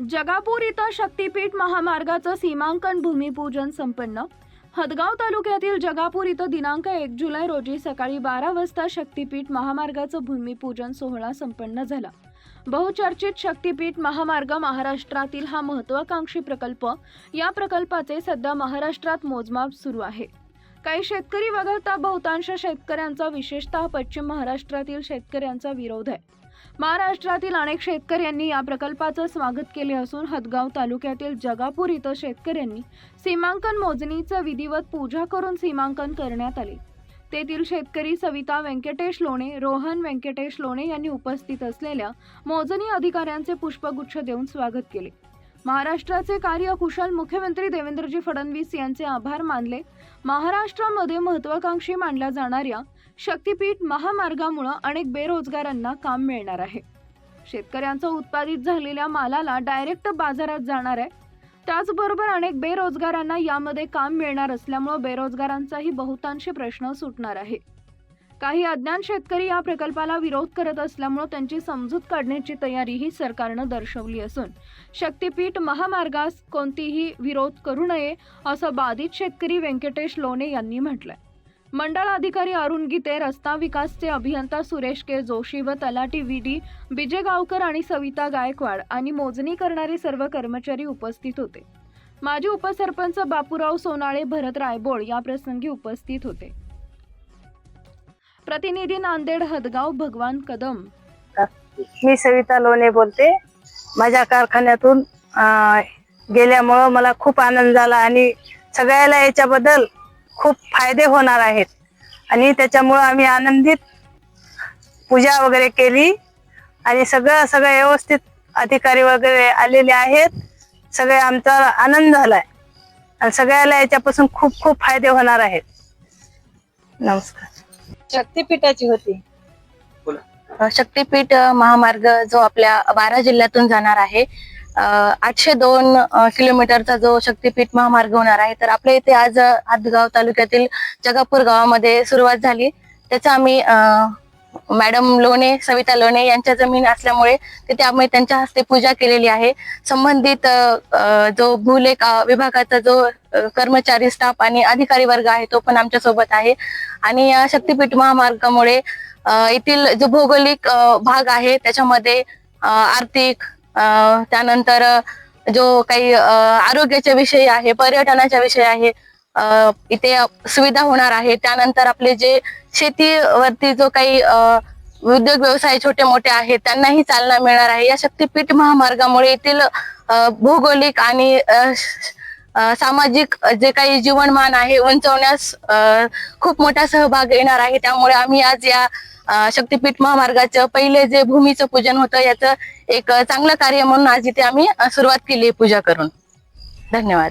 जगापूर इथं शक्तीपीठ महामार्गाचं सीमांकन भूमिपूजन संपन्न. हदगाव तालुक्यातील जगापूर इथं दिनांक एक जुलै रोजी सकाळी बारा वाजता शक्तीपीठ महामार्गाचं भूमिपूजन सोहळा संपन्न झाला. बहुचर्चित शक्तीपीठ महामार्ग महाराष्ट्रातील हा महत्वाकांक्षी प्रकल्प या प्रकल्पाचे सध्या महाराष्ट्रात मोजमाप सुरू आहे. काही शेतकरी वगळता बहुतांश शेतकऱ्यांचा विशेषतः पश्चिम महाराष्ट्रातील शेतकऱ्यांचा विरोध आहे. महाराष्ट्रातील अनेक शेतकऱ्यांनी या प्रकल्पाचं स्वागत केले असून हदगाव तालुक्यातील जगापूर इथं शेतकऱ्यांनी सीमांकन मोजणीचं विधिवत पूजा करून सीमांकन करण्यात आले. तेथील शेतकरी सविता व्यंकटेश लोणे रोहन व्यंकटेश लोणे यांनी उपस्थित असलेल्या मोजणी अधिकाऱ्यांचे पुष्पगुच्छ देऊन स्वागत केले. महाराष्ट्राचे कार्यकुशल मुख्यमंत्री देवेंद्रजी फडणवीस यांचे आभार मानले. महाराष्ट्रामध्ये महत्वाकांक्षी मानल्या जाणाऱ्या शक्तीपीठ महामार्गामुळे अनेक बेरोजगारांना काम मिळणार आहे. शेतकऱ्यांचं उत्पादित झालेल्या मालाला डायरेक्ट बाजारात जाणार आहे. त्याचबरोबर अनेक बेरोजगारांना यामध्ये काम मिळणार असल्यामुळे बेरोजगारांचाही बहुतांशी प्रश्न सुटणार आहे. काही अज्ञान शेतकरी या प्रकल्पाला विरोध करत असल्यामुळे त्यांची समजूत काढण्याची तयारीही सरकारनं दर्शवली असून शक्तीपीठ महामार्गास कोणतीही विरोध करू नये असं बाधित शेतकरी व्यंकटेश लोणे यांनी म्हटलंय. मंडळ अधिकारी अरुण गीते रस्ता विकासचे अभियंता सुरेश के जोशी व तलाटी व्ही डी विजय गावकर आणि सविता गायकवाड आणि मोजणी करणारे सर्व कर्मचारी उपस्थित होते. माजी उपसरपंच बापूराव सोनाळे भरत रायबोळ या प्रसंगी उपस्थित होते. प्रतिनिधी नांदेड हदगाव भगवान कदम. मी सविता लोणे बोलते. माझ्या कारखान्यातून अं, गेल्यामुळं मला खूप आनंद झाला आणि सगळ्याला याच्याबद्दल खूप फायदे होणार आहेत. आणि त्याच्यामुळं आम्ही आनंदित पूजा वगैरे केली. आणि सगळं सगळं व्यवस्थित अधिकारी वगैरे आलेले आहेत. सगळे आमचा आनंद झालाय. आणि सगळ्याला याच्यापासून खूप खूप फायदे होणार आहेत. नमस्कार. शक्तीपीठाची होती. शक्तीपीठ अ, महामार्ग जो आपल्या बारा जिल्ह्यातून जाणार आहे अ, आठशे दोन अ, किलोमीटरचा जो शक्तीपीठ महामार्ग होणार आहे तर आपल्या इथे आज अ, हातगाव तालुक्यातील जगापूर गावामध्ये सुरुवात झाली. त्याचा आम्ही अ, मॅडम लोणे सविता लोणे यांच्या जमीन असल्यामुळे तिथे आम्ही त्यांच्या हस्ते पूजा केलेली आहे. संबंधित जो भूलेख विभागाचा जो कर्मचारी स्टाफ आणि अधिकारी वर्ग आहे तो पण आमच्यासोबत आहे. आणि या शक्तीपीठ महामार्गामुळे येथील जो भौगोलिक भाग आहे त्याच्यामध्ये आर्थिक त्यानंतर जो काही आरोग्याच्या विषयी आहे पर्यटनाच्या विषयी आहे इथे सुविधा होणार आहे. त्यानंतर आपले जे शेतीवरती जो काही उद्योग व्यवसाय छोटे मोठे आहेत त्यांनाही चालना मिळणार आहे. या शक्तीपीठ महामार्गामुळे येथील अ, भौगोलिक आणि सामाजिक जे काही जीवनमान आहे उंचवण्यास खूप मोठा सहभाग येणार आहे. त्यामुळे आम्ही आज या शक्तीपीठ महामार्गाचं पहिले जे भूमीचं पूजन होतं याचं एक चांगलं कार्य म्हणून आज इथे आम्ही सुरुवात केली आहे पूजा करून. धन्यवाद.